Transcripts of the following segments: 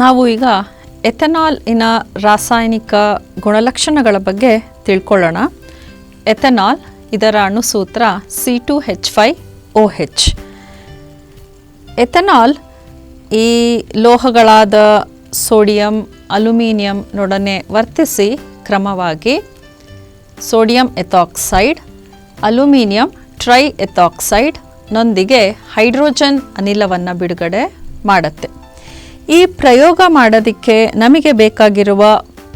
ನಾವು ಈಗ ಎಥೆನಾಲ್ನ ರಾಸಾಯನಿಕ ಗುಣಲಕ್ಷಣಗಳ ಬಗ್ಗೆ ತಿಳ್ಕೊಳ್ಳೋಣ. ಎಥೆನಾಲ್ ಇದರ ಅಣುಸೂತ್ರ C two H five O H ethanol ಈ ಲೋಹಗಳಾದ ಸೋಡಿಯಂ, ಅಲ್ಯೂಮಿನಿಯಂ ನೊಡನೆ ವರ್ತಿಸಿ ಕ್ರಮವಾಗಿ sodium ethoxide, aluminium triethoxide ನೊಂದಿಗೆ ಹೈಡ್ರೋಜನ್ ಅನಿಲವನ್ನು ಬಿಡುಗಡೆ ಮಾಡುತ್ತೆ. ಈ ಪ್ರಯೋಗ ಮಾಡೋದಕ್ಕೆ ನಮಗೆ ಬೇಕಾಗಿರುವ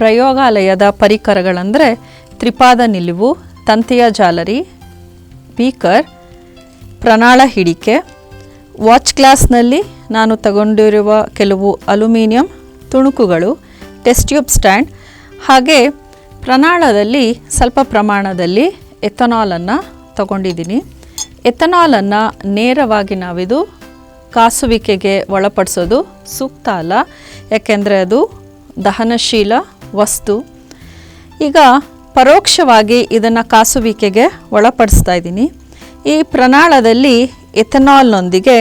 ಪ್ರಯೋಗಾಲಯದ ಪರಿಕರಗಳಂದರೆ ತ್ರಿಪಾದ ನಿಲುವು, ತಂತಿಯ ಜಾಲರಿ ಬೀಕರ್ ಪ್ರಣಾಳ ಹಿಡಿಕೆ, ವಾಚ್ ಗ್ಲಾಸ್ನಲ್ಲಿ ನಾನು ತಗೊಂಡಿರುವ ಕೆಲವು ಅಲ್ಯೂಮಿನಿಯಂ ತುಣುಕುಗಳು, ಟೆಸ್ಟ್ ಟ್ಯೂಬ್ ಸ್ಟ್ಯಾಂಡ್, ಹಾಗೆ ಪ್ರಣಾಳದಲ್ಲಿ ಸ್ವಲ್ಪ ಪ್ರಮಾಣದಲ್ಲಿ ಎಥನಾಲನ್ನು ತಗೊಂಡಿದ್ದೀನಿ. ಎಥನಾಲನ್ನು ನೇರವಾಗಿ ನಾವಿದು ಕಾಸುವಿಕೆಗೆ ಒಳಪಡಿಸೋದು ಸೂಕ್ತ ಅಲ್ಲ. ಯಾಕೆಂದರೆ ಅದು ದಹನಶೀಲ ವಸ್ತು. ಈಗ ಪರೋಕ್ಷವಾಗಿ ಇದನ್ನು ಕಾಸುವಿಕೆಗೆ ಒಳಪಡಿಸ್ತಾ ಇದ್ದೀನಿ. ಈ ಪ್ರಣಾಳದಲ್ಲಿ ಎಥೆನಾಲ್ನೊಂದಿಗೆ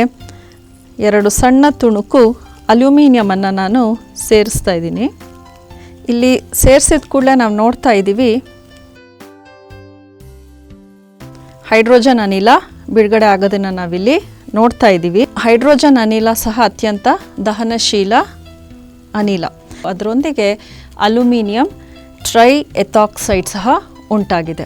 ಎರಡು ಸಣ್ಣ ತುಣುಕು ಅಲ್ಯೂಮಿನಿಯಮನ್ನು ನಾನು ಸೇರಿಸ್ತಾ ಇದ್ದೀನಿ. ಇಲ್ಲಿ ಸೇರಿಸಿದ ಕೂಡಲೇ ನಾವು ನೋಡ್ತಾ ಇದ್ದೀವಿ. ಹೈಡ್ರೋಜನ್ ಅನಿಲ ಬಿಡುಗಡೆ ಆಗೋದನ್ನು ನಾವಿಲ್ಲಿ ನೋಡ್ತಾ ಇದ್ದೀವಿ. ಹೈಡ್ರೋಜನ್ ಅನಿಲ ಸಹ ಅತ್ಯಂತ ದಹನಶೀಲ ಅನಿಲ. ಅದರೊಂದಿಗೆ ಅಲ್ಯೂಮಿನಿಯಂ ಟ್ರೈ ಎಥಾಕ್ಸೈಡ್ ಸಹ ಉಂಟಾಗಿದೆ.